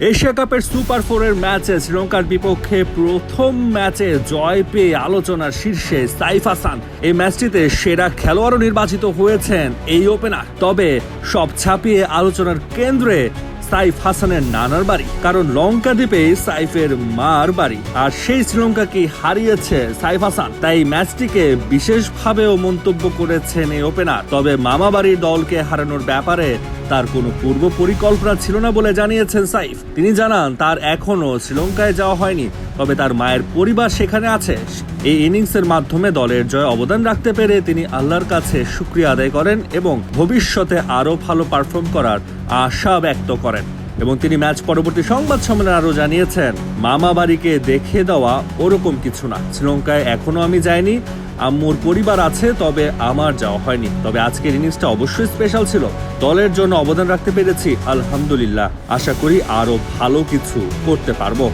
Asia কাপের super ফোরের ম্যাচে শ্রীলঙ্কার বিপক্ষে প্রথম ম্যাচে জয় পেয়ে আলোচনার শীর্ষে সাইফ হাসান। এই ম্যাচটিতে সেরা খেলোয়াড়ও নির্বাচিত হয়েছেন এই ওপেনার। তবে সব ছাপিয়ে আলোচনার কেন্দ্রে সাইফ হাসানের নানার বাড়ি, কারণ লঙ্কা দ্বীপে সাইফের মার বাড়ি। আর সেই শ্রীলঙ্কাকে হারিয়েছে সাইফ হাসান। তাই ম্যাচটিকে বিশেষভাবেও মন্তব্য করেছেন এই ওপেনার। তবে মামা বাড়ির দলকে হারানোর ব্যাপারে তার কোনো পূর্ব পরিকল্পনা ছিল না বলে জানিয়েছেন সাইফ। তিনি জানান, তার এখনও শ্রীলঙ্কায় যাওয়া হয়নি, তবে তার মায়ের পরিবার সেখানে আছে। এই ইনিংসের মাধ্যমে দলের জয় অবদান রাখতে পেরে তিনি আল্লাহর কাছে শুক্রিয়া আদায় করেন এবং ভবিষ্যতে আরও ভালো পারফর্ম করার আশা ব্যক্ত করেন। এবং তিনি ম্যাচ পরবর্তী সংবাদ সম্মেলনে আরও জানিয়েছেন মামা বাড়িকে দেখে দেওয়া ওরকম কিছু না। শ্রীলঙ্কায় এখনও আমি যাইনি আম্মুর পরিবার আছে, তবে আমার যাওয়া হয়নি। তবে আজকের ইনিংসটা অবশ্যই স্পেশাল ছিল। দলের জন্য অবদান রাখতে পেরেছি, আলহামদুলিল্লাহ। আশা করি আরও ভালো কিছু করতে পারব।